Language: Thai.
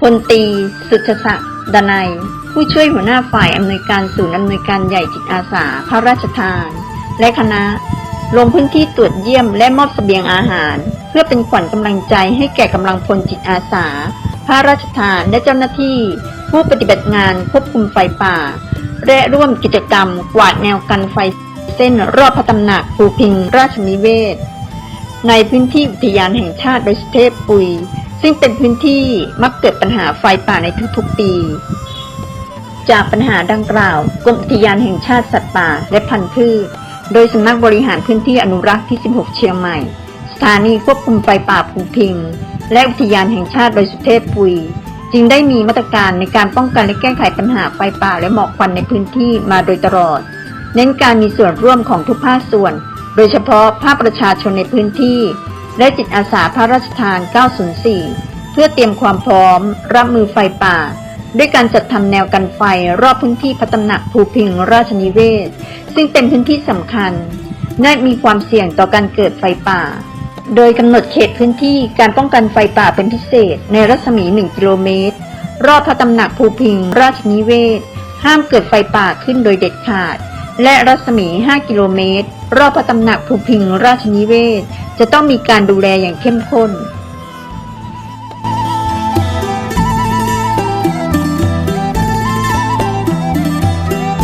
พลตี สุชศักดิ์ดนัย ผู้ช่วยหัวหน้าฝ่ายอำนวยการศูนย์อำนวยการใหญ่จิตอาสา พระราชทาน และคณะ ลงพื้นที่ตรวจเยี่ยมและมอบเสบียงอาหาร เพื่อเป็นขวัญกำลังใจให้แก่กำลังพลจิตอาสา พระราชทานและเจ้าหน้าที่ ผู้ปฏิบัติงานควบคุมไฟป่า และร่วมกิจกรรม กวาดแนวกันไฟเส้นรอบพระตำหนักภูพิง ราชนิเวศ ในพื้นที่อุทยานแห่งชาติดอยสุเทพปุย ซึ่งเป็นพื้นที่มักเกิดปัญหาไฟป่าในทุกๆปี จากปัญหาดังกล่าว กรมอุทยานแห่งชาติสัตว์ป่าและพันธุ์พืช โดยสำนักบริหารพื้นที่อนุรักษ์ที่ 16 เชียงใหม่ สถานีควบคุมไฟป่าภูพิง และอุทยานแห่งชาติดยสุเทพปุย จึงได้มีมาตรการในการป้องกันและแก้ไขปัญหาไฟป่าและหมอกควันในพื้นที่มาโดยตลอด เน้นการมีส่วนร่วมของทุกภาคส่วน โดยเฉพาะภาคประชาชนในพื้นที่ และจิตอาสาพระราชทาน 904 เพื่อเตรียมความพร้อม รับมือไฟป่า ด้วยการจัดทำแนวกันไฟรอบพื้นที่พัฒนาภูพิงราชนิเวศ ซึ่งเป็นพื้นที่สำคัญ และมีความเสี่ยงต่อการเกิดไฟป่า โดยกำหนดเขตพื้นที่การป้องกันไฟป่าเป็นพิเศษ ในรัศมี 1 กิโลเมตร รอบพระตำหนักภูพิงราชนิเวศ ห้ามเกิดไฟป่าขึ้นโดยเด็ดขาดและรัศมี 5 กิโลเมตร รอบพระตำหนักภูพิงราชนิเวศ จะต้องมีการดูแลอย่างเข้มข้น